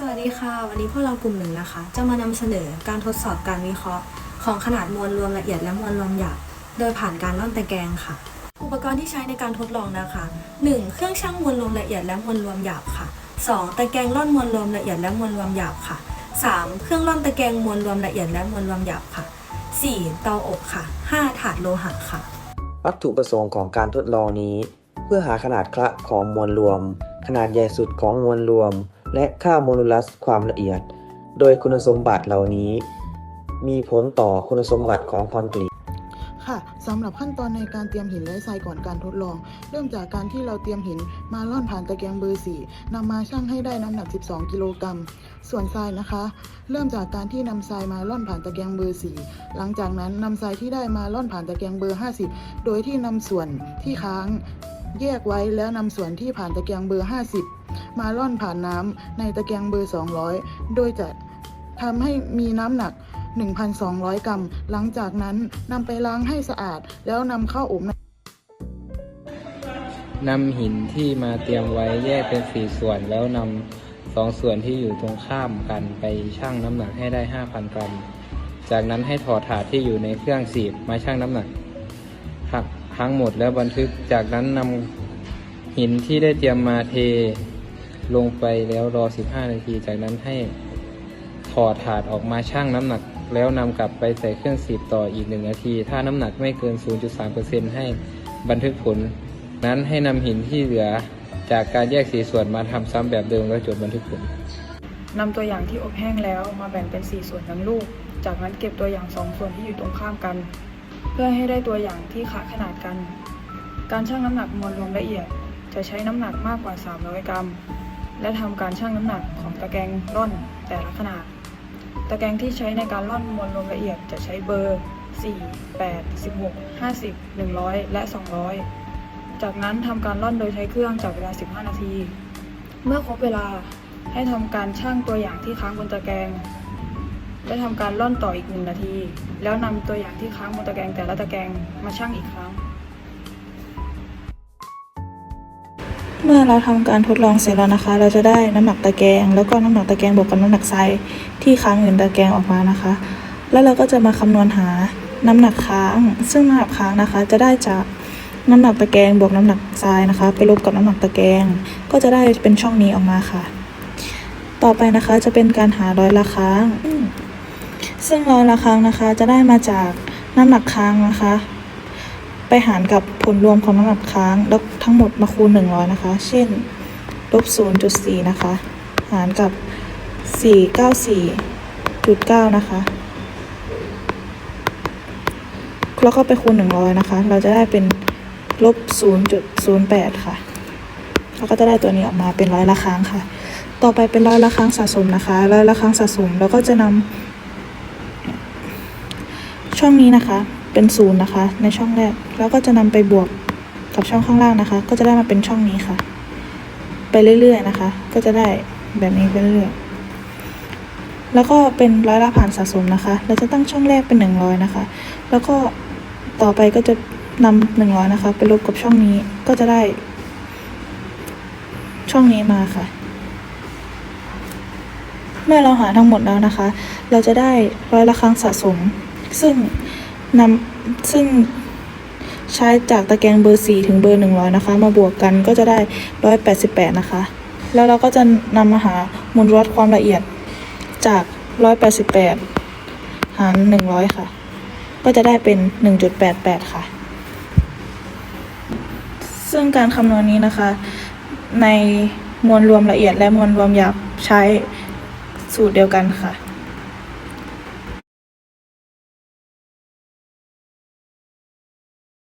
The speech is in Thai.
สวัสดีค่ะ วันนี้พวกเรากลุ่มหนึ่งนะคะ จะมานำเสนอการทดสอบการวิเคราะห์ ของขนาดมวลรวมละเอียดและมวลรวมหยาบโดยผ่านการร่อนตะแกรงค่ะ อุปกรณ์ที่ใช้ในการทดลองนะคะ 1. เครื่องชั่งมวลรวมละเอียดและมวลรวมหยาบค่ะ 2. ตะแกรงร่อนมวลรวมละเอียดและมวลรวมหยาบค่ะ 3. เครื่องร่อนตะแกรงมวลรวมละเอียดและมวลรวมหยาบค่ะ 4. เตาอบค่ะ 5. ถาดโลหะค่ะ วัตถุประสงค์ของการทดลองนี้ เพื่อหาขนาดคละของมวลรวม ขนาดใหญ่สุดของมวลรวม และค่าโมดูลัสความละเอียด โดยคุณสมบัติเหล่านี้ มีผลต่อคุณสมบัติของคอนกรีตค่ะสำหรับขั้นตอนในการเตรียมหินและทรายก่อนการทดลอง เริ่มจากการที่เราเตรียมหินมาล่อนผ่านตะแกรงเบอร์สี่นำมาชั่งให้ได้น้ำหนัก 12 กิโลกรัม ส่วนทรายนะคะ เริ่มจากการที่นำทรายมาล่อนผ่านตะแกรงเบอร์สี่หลังจากนั้นนำทรายที่ได้มาล่อนผ่านตะแกรงเบอร์ 50 โดยที่นำส่วนที่ค้าง แยกไว้แล้วนำส่วนที่ผ่านตะแกรงเบอร์ 50 มาล่อนผ่านน้ำในตะแกรงเบอร์ 200 โดยจะทำให้มีน้ำหนัก 1,200 กรัม หลังจากนั้นนำไปล้างให้สะอาด แล้วนำเข้าอบนำหินที่มาเตรียมไว้แยกเป็นสี่ส่วนแล้วนำสองส่วนที่อยู่ตรงข้ามกันไปชั่งน้ำหนักให้ได้ 5,000 กรัม จากนั้นให้ถอดถาดที่อยู่ในเครื่องสีบมาชั่งน้ำหนักหัก ทั้งหมดแล้วบันทึกจากนั้นนำหินที่ได้เตรียมมาเทลงไปแล้วรอ 15 นาที จากนั้นให้ถอดถาดออกมาชั่งน้ำหนัก แล้วนำกลับไปใส่เครื่องสีบต่ออีกหนึ่งนาที ถ้าน้ำหนักไม่เกิน 0.3%ให้บันทึกผล นั้นให้นำหินที่เหลือจากการแยกสีส่วนมาทำซ้ำแบบเดิมแล้วจดบันทึกผลนำตัวอย่างที่อบแห้งแล้วมาแบ่งเป็น 4 ส่วนทั้งลูก จากนั้นเก็บตัวอย่าง 2 ส่วนที่อยู่ตรงข้ามกัน เพื่อให้ได้ตัวอย่างที่ขาขนาดกัน การชั่งน้ำหนักมวลรวมละเอียด จะใช้น้ำหนักมากกว่า 300 กรัม และทำการชั่งน้ำหนักของตะแกรงร่อนแต่ละขนาด ตะแกรงที่ใช้ในการร่อนมวลรวมละเอียดจะใช้เบอร์ 4 8 16 50 100 และ 200 จากนั้นทำการร่อนโดยใช้เครื่องจับเวลา 15 นาที เมื่อครบเวลาให้ทำการชั่งตัวอย่างที่ค้างบนตะแกรง และทำการร่อนต่ออีกหนึ่งนาที แล้วนำตัวอย่างที่ค้างบนตะแกรงแต่ละตะแกรงมาชั่งอีกครั้ง เมื่อเราทำการทดลองเสร็จแล้วนะคะ เราจะได้น้ำหนักตะแกรงแล้วก็น้ำหนักตะแกรงบวกกับน้ำหนักทรายที่ค้างอยู่ในตะแกรงออกมานะคะ แล้วเราก็จะมาคำนวณหาน้ำหนักค้าง ซึ่งน้ำหนักค้างนะคะ จะได้จากน้ำหนักตะแกรงบวกน้ำหนักทรายนะคะ ไปลบกับน้ำหนักตะแกรงก็จะได้เป็นช่องนี้ออกมาค่ะ ต่อไปนะคะจะเป็นการหาร้อยละค้าง ซึ่งร้อยละค้างนะคะ จะได้มาจากน้ำหนักค้างนะคะ ไปหารกับผลรวมของน้ำหนักค้างแล้วทั้งหมดมาคูณ100 นะคะ เช่นลบ0.4 นะคะ หารกับ 494.9 นะคะแล้วก็ไปคูณ 100 นะคะ เราจะได้เป็นลบ 0.08 ค่ะเราก็จะได้ตัวนี้ออกมาเป็นร้อยละครั้งค่ะ ต่อไปเป็นร้อยละครั้งสะสมนะคะ ร้อยละครั้งสะสม แล้วก็จะนำ ช่องนี้นะคะ เป็นศูนย์นะคะ ในช่องแรก แล้วก็จะนำไปบวกกับช่องข้างล่างนะคะ ก็จะได้มาเป็นช่องนี้ค่ะ ไปเรื่อยๆนะคะ ก็จะได้แบบนี้ไปเรื่อยๆแล้วก็เป็นร้อยละผ่านสะสมนะคะ เราจะตั้งช่องแรกเป็นหนึ่งร้อยนะคะ แล้วก็ต่อไปก็จะนำหนึ่งร้อยนะคะ ไปลบกับช่องนี้ก็จะได้ ช่องนี้มาค่ะ เมื่อเราหาทั้งหมดแล้วนะคะ เราจะได้ร้อยละครั้งสะสม ซึ่งนำซึ่งใช้จากตะแกรงเบอร์ 4 ถึงเบอร์ 100 นะคะ มาบวกกันก็จะได้ 188 นะคะ แล้วเราก็จะนำมาหามูลวัดความละเอียดจาก 188 หาร 100 ค่ะ ก็จะได้เป็น 1.88 ค่ะ ซึ่งการคำนวณนี้นะคะ ในมวลรวมละเอียดและมวลรวมหยาบใช้สูตรเดียวกันค่ะ